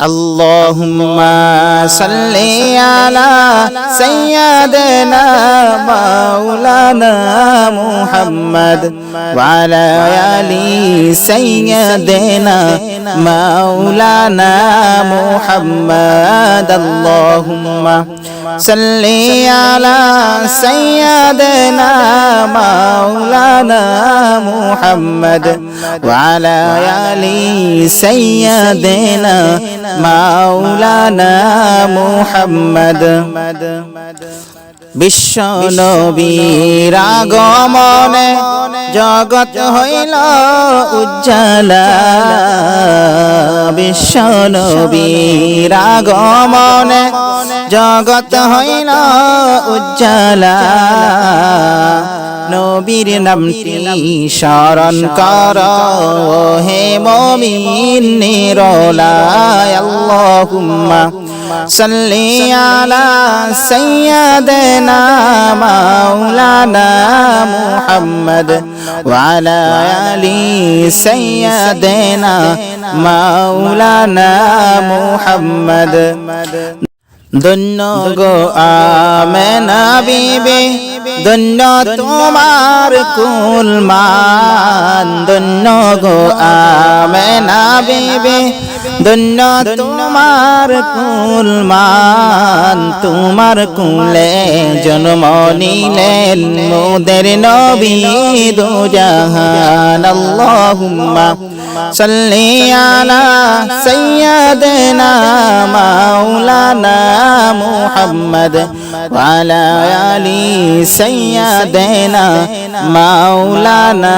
اللهم صل على سيدنا مولانا محمد وعلى آلي سيدنا مولانا محمد اللهم صل على سيدنا مولانا محمد وعلى آلي سيدنا مولانا محمد. বিশ্ব নবীর আগমনে জগৎ হইল উজ্জ্বলা। বিশ্ব নবীর আগমনে জগৎ হইল উজ্জ্বলা। নবীর নামটি স্মরণ কর হে মমিন নিরলায় আল্লাহুম্মা। সাল্লি আলা সাইয়্যিদিনা মাওলানা মুহাম্মদ ওয়া আলা সাইয়্যিদিনা মাওলানা মুহাম্মদ। ধন্য গো আমেনা বিবি ধন্য তোমার কুল মান ধন্য গো আমেনা বিবি ধন্য তোমার কুল মান তোমার কুলে জন্ম নিলেন মোদের নবী দু জাহান আল্লাহুম্মা সাল্লি আলা সাইয়্যিদিনা মাওলানা মুহাম্মদ ওয়ালা আলি সাইয়্যিদিনা মাওলানা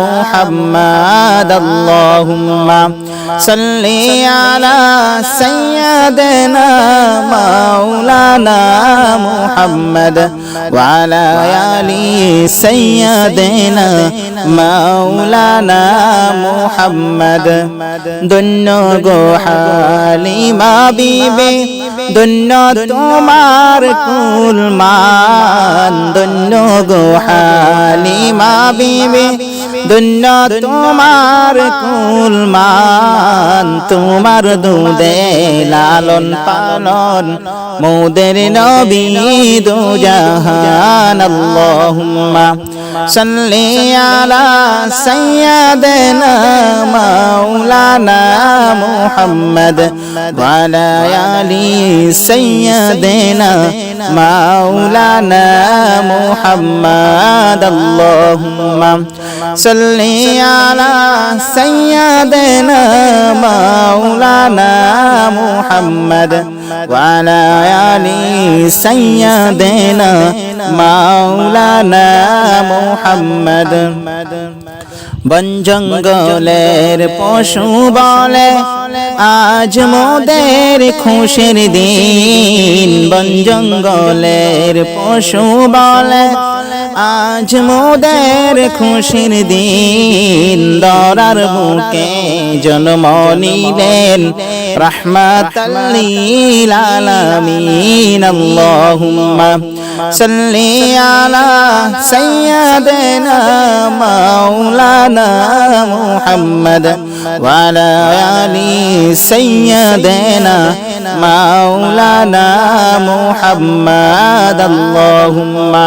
মুহাম্মদ। আল্লাহুম্মা সাল্লি আলা সাইয়্যিদিনা মাওলানা মুহাম্মদ। ওয়ালা আলি সাইয়্যিদিনা মাওলানা মুহাম্মদ ধন্য গো হালিমা বিবে ধন্য তোমার কুল মান ধন্য গো হালিমা বিবে ধন্য তোমার কুল মান তোমার দুধে লালন পালন। মোদের নবী দু জাহান আল্লাহুম্মা সাল্লি আলা সাইয়্যিদিনা মাওলানা মুহাম্মদ ওয়া আলা আলি সাইয়্যিদিনা মাওলানা মুহাম্মদ আল্লাহুম্মা সাল্লি আলা সাইয়্যিদিনা মাওলানা মুহাম্মদ ওয়া আলা আলি সাইয়্যিদিনা মাওলানা মুহাম্মদ বন জঙ্গলের পশু বলে, আজ মোদের খুশির দিন। বন জঙ্গলের পশু বলে আজ মোদের খুশির দিন। দরার বুকে জন্ম নিলেন রহমাতাল্লিল আলামিন। আল্লাহুম্মা সাল্লি আলা সাইয়্যিদিনা মাওলানা মুহাম্মদ ওয়া আলা আলি সাইয়্যিদিনা মাওলানা মুহাম্মদ। আল্লাহুম্মা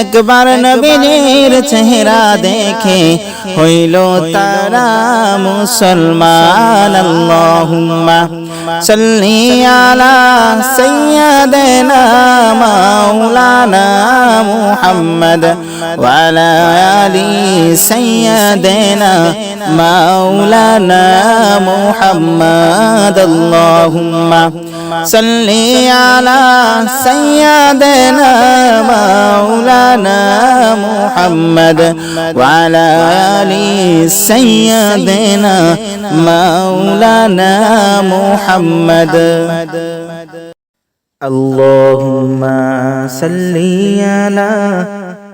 একবার নবীর চেহারা দেখে হইল তারা মুসলমান। আল্লাহুম্মা সাল্লি আলা সাইয়্যিদিনা মাওলানা মুহাম্মদ ওয়া আলা আলি সাইয়্যিদিনা মাওলানা মুহাম্মদ। আল্লাহুম্মা। صلي على سيدنا مولانا محمد وعلى آل سيدنا مولانا محمد. اللهم صلي على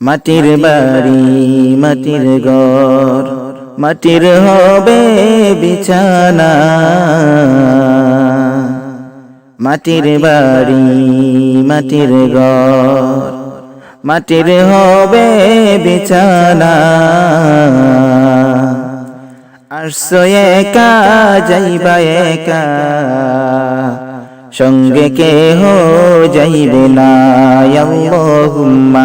মাটির বাড়ি, মাটির ঘর, মাটির হবে বিছানা। মাটির বাড়ি, মাটির ঘর, মাটির হবে বিছানা। আসছো একা, যাইবা একা, সঙ্গে কে হো যাইবে না। আল্লাহুম্মা।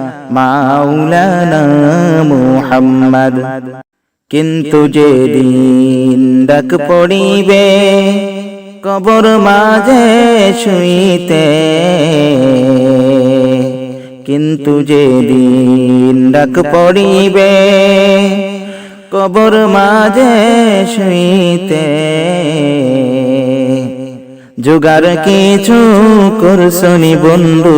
মোহাম্মদ। কিন্তু কিন্তু যেদিন ডাক পড়িবে, কবর মাঝে শুইতে। কিন্তু যেদিন ডাক পড়িবে, কবর মাঝে শুইতে। যোগার কিছু করছনি বন্ধু?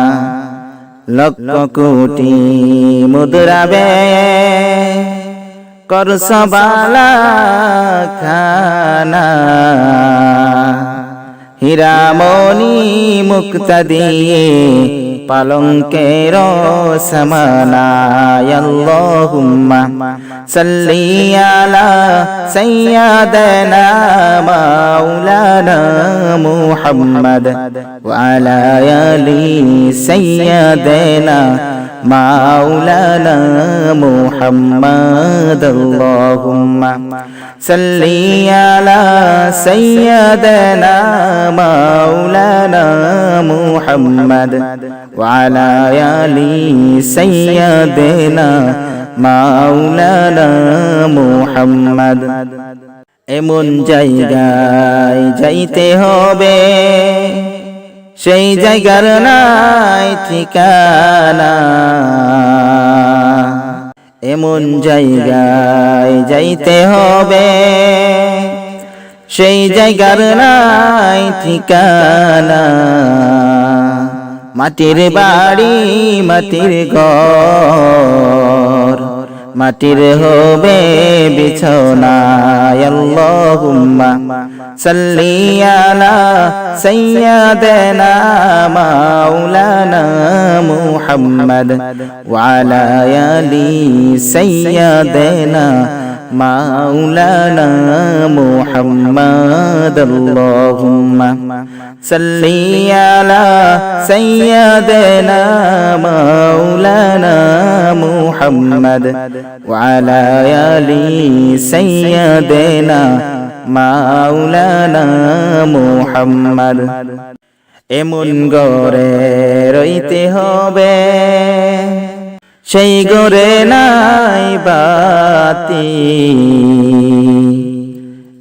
লক্ষ কোটি মুদ্রাবে করস বালা খানা। হীরামণি মুক্তা দিয়ে পালঙ্কের সমানায় আল্লাহুম্মা সাল্লি আলা সাইয়্যিদিনা মাওলানা মুহাম্মদ ওয়া আলা আলি সাইয়্যিদিনা মাওলানা মুহাম্মদ আল্লাহুম্মা সাইয়্যিদিনা মাওলানা মুহাম্মদ وعلى آل سيدنا মাওলানা মুহাম্মদ এমন জায়গায় যাইতে হবে সেই জায়গার নাই ঠিকানা এমন জায়গায় যাইতে হবে সেই জায়গার নাই ঠিকানা। মাটির বাড়ি মাটির ঘর। মাটির হবে বিছনা আল্লাহুম্মা সাল্লি আলা সাইয়্যিদিনা মাওলানা মুহাম্মদ। ওয়া আলা আলি সাইয়্যিদিনা মুহাম্মদ, আল্লাহুম্মা সাল্লি আলা সাইয়্যিদিনা মাওলানা মুহাম্মদ ওয়া আলা আলি সাইয়্যিদিনা মাওলানা মুহাম্মদ। এমন গরে রইতে হবে। সেই গরে নাই বাতি।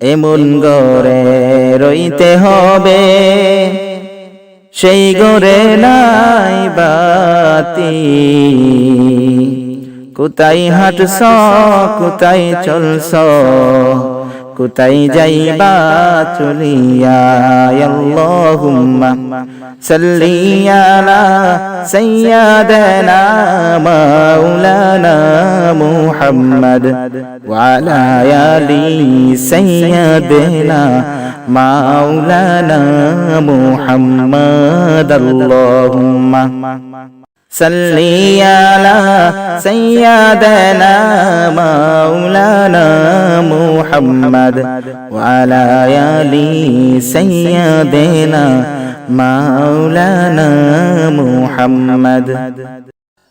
এমন গরে রইতে হবে। সেই গরে নাই বাতি। কোথায় হাঁটছ কোথায় চলছ কোথায় যাইবা চলিয়া আল্লাহুম্মা। صلي على سيدنا مولانا محمد وعلى آل سيدنا مولانا محمد. اللهم صلي على سيدنا مولانا محمد وعلى آل سيدنا مولانا محمد.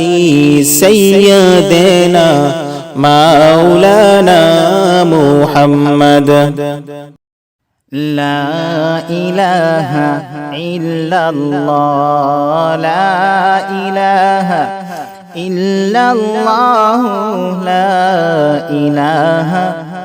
آل سيدنا مولانا محمد. لا إله إلا الله لا إله إلا الله لا إله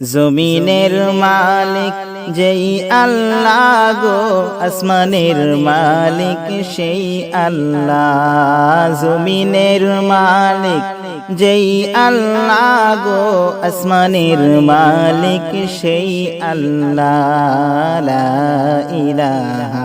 জমিনের মালিক যেই আল্লাহ গো আসমানের মালিক সেই আল্লাহ জমিনের মালিক যেই আল্লাহ গো আসমানের মালিক সেই আল্লাহ লা ইলাহা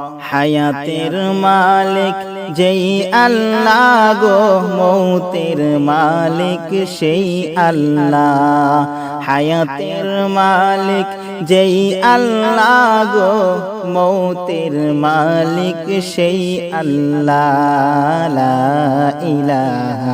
হায়াতের মালিক, যেই আল্লাহ গো মৌতের মালিক, সেই আল্লাহ। হায়াতের মালিক, যেই আল্লাহ গো মৌতের মালিক, সেই আল্লাহ। ইলাহা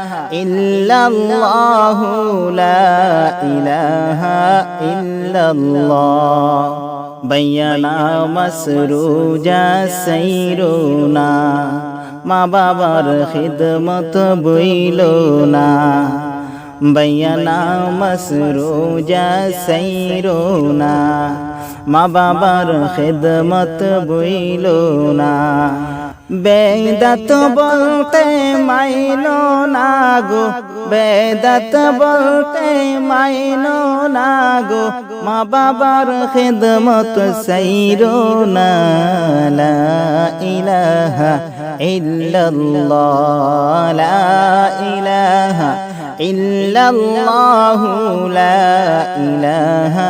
ইল্লাল্লাহ লা ইলাহা ইল্লাল্লাহ। বাইয়ানা মাসরুজা সাইরুনা, মা বাবার খিদমত বইল না বৈয়না মসরুজা সৈরোনা মা বাবার খিদমত বইল না বেদাত বলতে মাইন নাগো বেদাত বলতে মাইন নাগো মা বাবার খেদমত সাইরো না ইলাহা ইল্লাল্লাহ লা ইলাহা ইল্লাল্লাহু লা ইলাহা